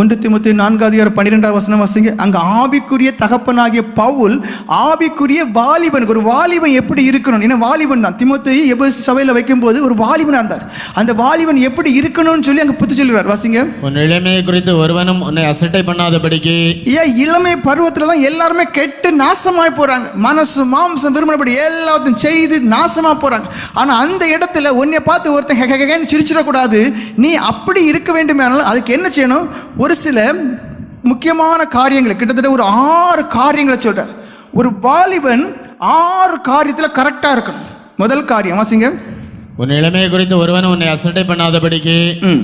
ஒன்று திமுத்தி நான்காவது அதிகாரம் பன்னிரெண்டாவது வசனம் வாசிங்க. அங்க ஆவிக்குரிய தகப்பனாகிய பவுல் ஆவிக்குரிய வாலிபன் ஒரு வாலிபன் எப்படி இருக்கணும்? ஏன்னா வாலிபன் தான்? திமுத்தி எபேசு சபையில் வைக்கும்போது ஒரு வாலிபனா இருந்தார். அந்த வாலிபன் எப்படி இருக்கணும்னு சொல்லி அங்க புத்து சொல்லுவார் வாசிங்க. உன் இளமையை குறித்து ஒருவனும் உன்னை அசட்டை பண்ணாதபடிக்கு. ஏன் இளமை பருவத்துல தான் எல்லாருமே கெட்டு நாசமாய் போறாங்க. மனசு மாம்சம் விரும்பினபடி எல்லாத்தையும் செய்து நாசமா போறாங்க. ஆனா அந்த இடத்துல உன்னை பார்த்து ஒருத்தன் ஹெ, ஹெ, ஹென்னு சிரிச்சிடக்கூடாது. நீ அப்படி இருக்க வேண்டுமானால் அதுக்கு என்ன செய்யணும்? ஒரு சில முக்கியமான காரியங்களை கிட்டத்தட்ட ஒரு ஆறு காரியங்களை சொல்றார். ஒரு வாலிபன் ஆறு காரியத்துல கரெக்டா இருக்கணும். முதல் காரியம் வாசிங்க உன் இளமையை குறித்து ஒருவனும் உன்னை அசட்டை பண்ணாதபடிக்கு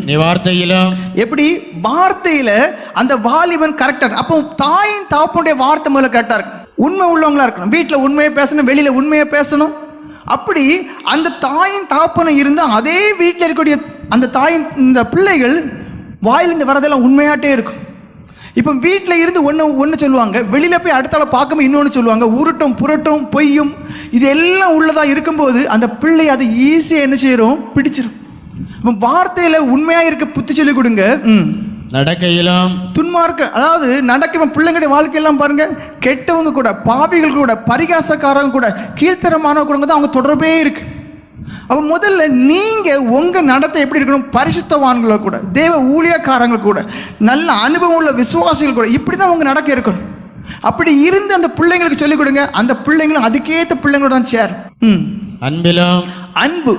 நீ வார்த்தையிலும் எப்படி? வார்த்தையில அந்த வாலிபன் கரெக்டா அப்போ தாயின் தாப்பனுடைய வார்த்தை முதல்ல கரெக்டா இருக்கு உண்மை உள்ளவங்களா இருக்கணும். வீட்டில் உண்மையை பேசணும் வெளியில உண்மையை பேசணும். அப்படி அந்த தாயின் தாப்பனம் இருந்து அதே வீட்டில் இருக்கக்கூடிய அந்த தாயின் இந்த பிள்ளைகள் வாயிலிருந்து வரதெல்லாம் உண்மையாட்டே இருக்கும். இப்போ வீட்டில் இருந்து ஒன்று ஒன்று சொல்லுவாங்க. வெளியில் போய் அடுத்தால பார்க்கும்போது இன்னொன்று சொல்லுவாங்க. உருட்டும் புரட்டும் பொய்யும் இது எல்லாம் உள்ளதாக இருக்கும்போது அந்த பிள்ளை அது ஈஸியாக என்ன செய்கிறோம் பிடிச்சிரும். இப்போ வார்த்தையில் உண்மையாக இருக்க புத்தி சொல்லி கொடுங்க. ம். நடக்கையிலும் துன்மார்க்க அதாவது நடக்கும் பிள்ளைங்களுடைய வாழ்க்கையெல்லாம் பாருங்க. கெட்டவங்க கூட பாவிகள் கூட பரிகாசக்காரங்க கூட கீழ்த்தரமானவங்க கூட தான் அவங்க தொடர்பே இருக்கு. அப்போ முதல்ல நீங்க உங்க நடத்தை எப்படி இருக்கணும்? பரிசுத்தவான்களை கூட தேவ ஊழியக்காரங்க கூட நல்ல அனுபவம் உள்ள விசுவாசிகள் கூட இப்படி தான் உங்க நடக்க இருக்கணும். அப்படி இருந்து அந்த பிள்ளைங்களுக்கு சொல்லிக் கொடுங்க. அந்த பிள்ளைங்களும் அதுக்கேற்ற பிள்ளைங்களோட தான் சேரும். ம். அன்பிலும். அன்பு.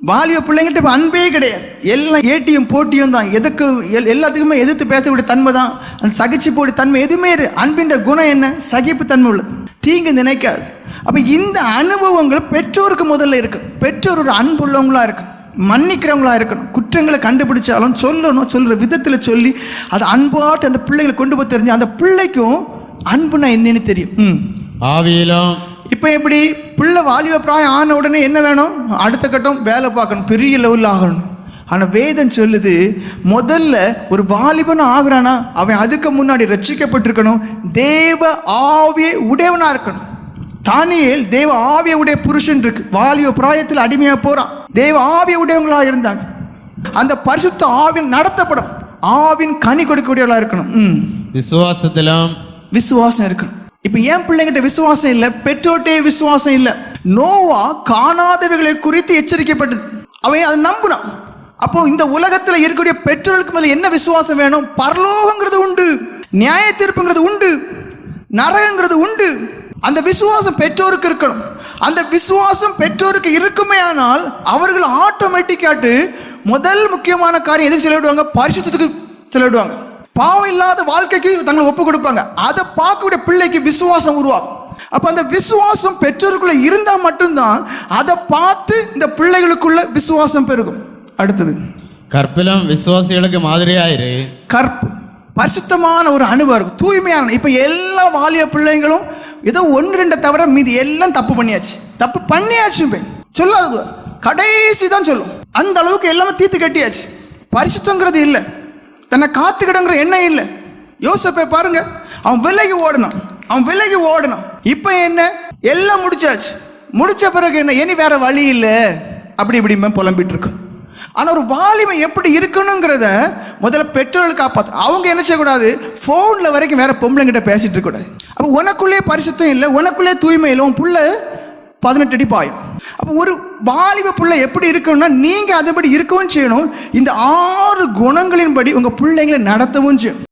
வாலிப பிள்ளைங்கள்ட்ட இப்போ அன்பே கிடையாது. எல்லாம் ஏட்டியும் போட்டியும் தான். எதுக்கு எல் எல்லாத்துக்குமே எதிர்த்து பேசக்கூடிய தன்மை தான். அந்த சகிச்சு போடி தன்மை எதுவுமே இரு. அன்பின் குணம் என்ன? சகிப்பு தன்மை உள்ளது. தீங்கு நினைக்காது. அப்போ இந்த அனுபவங்கள் பெற்றோருக்கு முதல்ல இருக்கு. பெற்றோர் ஒரு அன்பு உள்ளவங்களா இருக்கணும் மன்னிக்கிறவங்களா இருக்கணும். குற்றங்களை கண்டுபிடிச்சாலும் சொல்லணும் சொல்கிற விதத்தில் சொல்லி அதை அன்பாட்டு அந்த பிள்ளைங்களை கொண்டு போய் தெரிஞ்சு அந்த பிள்ளைக்கும் அன்புனா என்னன்னு தெரியும். ம். ஆவியிலும் இப்போ எப்படி? பிள்ளை வாலிப பிராயம் ஆன உடனே என்ன வேணும்? அடுத்த கட்டம் வேலை பார்க்கணும். பெரிய லெவலில் ஆகணும். ஆனால் வேதம் சொல்லுது முதல்ல ஒரு வாலிபன் ஆகுறானா அவன் அதுக்கு முன்னாடி ரட்சிக்கப்பட்டிருக்கணும். தேவ ஆவியை உடையவனா இருக்கணும். தானியேல் தேவ ஆவிய உடைய புருஷன் இருக்கு. வாலிப பிராயத்தில் அடிமையா போறான் தேவ ஆவிய உடையவங்களா இருந்தாங்க. அந்த பரிசுத்த ஆவின் நடத்தப்படும். ஆவின் கனி கொடுக்கக்கூடியவர்களா இருக்கணும். ம். விசுவாசத்திலும் விசுவாசம் இருக்கணும். இப்போ ஏன் பிள்ளைங்கிட்ட விசுவாசம் இல்லை? பெற்றோர்கிட்டே விசுவாசம் இல்லை. நோவா காணாதவைகளை குறித்து எச்சரிக்கப்பட்டது. அவன் அதை நம்பினான் அப்போ இந்த உலகத்துல இருக்கக்கூடிய பெற்றோர்களுக்கு மேல என்ன விசுவாசம் வேணும்? பரலோகங்கிறது உண்டு. நியாய தீர்ப்புங்கிறது உண்டு. நரகங்கிறது உண்டு. அந்த விசுவாசம் பெற்றோருக்கு இருக்கணும். அந்த விசுவாசம் பெற்றோருக்கு இருக்குமே ஆனால் அவர்கள் ஆட்டோமேட்டிக்காட்டு முதல் முக்கியமான காரியம் எதுக்கு செலவிடுவாங்க? பரிசுத்தத்துக்கு செலவிடுவாங்க. பாவம் இல்லாத வாழ்க்கைக்கு தங்களை ஒப்பு கொடுப்பாங்க. அதை பார்க்கக்கூடிய பிள்ளைக்கு விசுவாசம் உருவாகும். அப்ப அந்த விசுவாசம் பெற்றோருக்குள்ள இருந்தா மட்டும்தான் அதை பார்த்து இந்த பிள்ளைகளுக்குள்ள விசுவாசம் பெருகும். அடுத்தது. கற்பிலும் விசுவாசிகளுக்கு மாதிரியாயிரு. கற்பு. பரிசுத்தமான ஒரு அனுபவம். தூய்மையான. இப்போ எல்லா வாலிய பிள்ளைங்களும் ஏதோ ஒன்று ரெண்டை தவிர மீதி எல்லாம் தப்பு பண்ணியாச்சு. தப்பு பண்ணியாச்சு போய் சொல்லாது கடைசி தான் சொல்லும். அந்த அளவுக்கு எல்லாமே தீர்த்து கட்டியாச்சு. பரிசுத்தங்கிறது இல்லை. தன்னை காத்துக்கிடங்கிற எண்ணம் இல்லை. யோசிப்பை பாருங்க. அவன் விலகி ஓடணும். அவன் விலகி ஓடணும். இப்போ என்ன? எல்லாம் முடிச்சாச்சு. முடிச்ச பிறகு என்ன? இனி வேற வழி இல்லை. அப்படி இப்படிமே புலம்பிட்டு இருக்கும் ஆனால் ஒரு வாலிமை எப்படி இருக்கணுங்கிறத முதல்ல பெற்றோர்கள் காப்பாற்ற அவங்க என்ன செய்யக்கூடாது? ஃபோனில் வரைக்கும் வேற பொம்பளைங்கிட்ட பேசிட்டு இருக்கக்கூடாது. அப்போ உனக்குள்ளே பரிசுத்தம் இல்லை உனக்குள்ளே தூய்மை இல்லை உன் புள்ள பதினெட்டு அடி பாயும். அப்போ ஒரு வாலிப புள்ள எப்படி இருக்கணும்னா நீங்கள் அதுபடி இருக்கவும் செய்யணும். இந்த ஆறு குணங்களின்படி உங்கள் பிள்ளைங்களை நடத்தவும் செய்யணும்.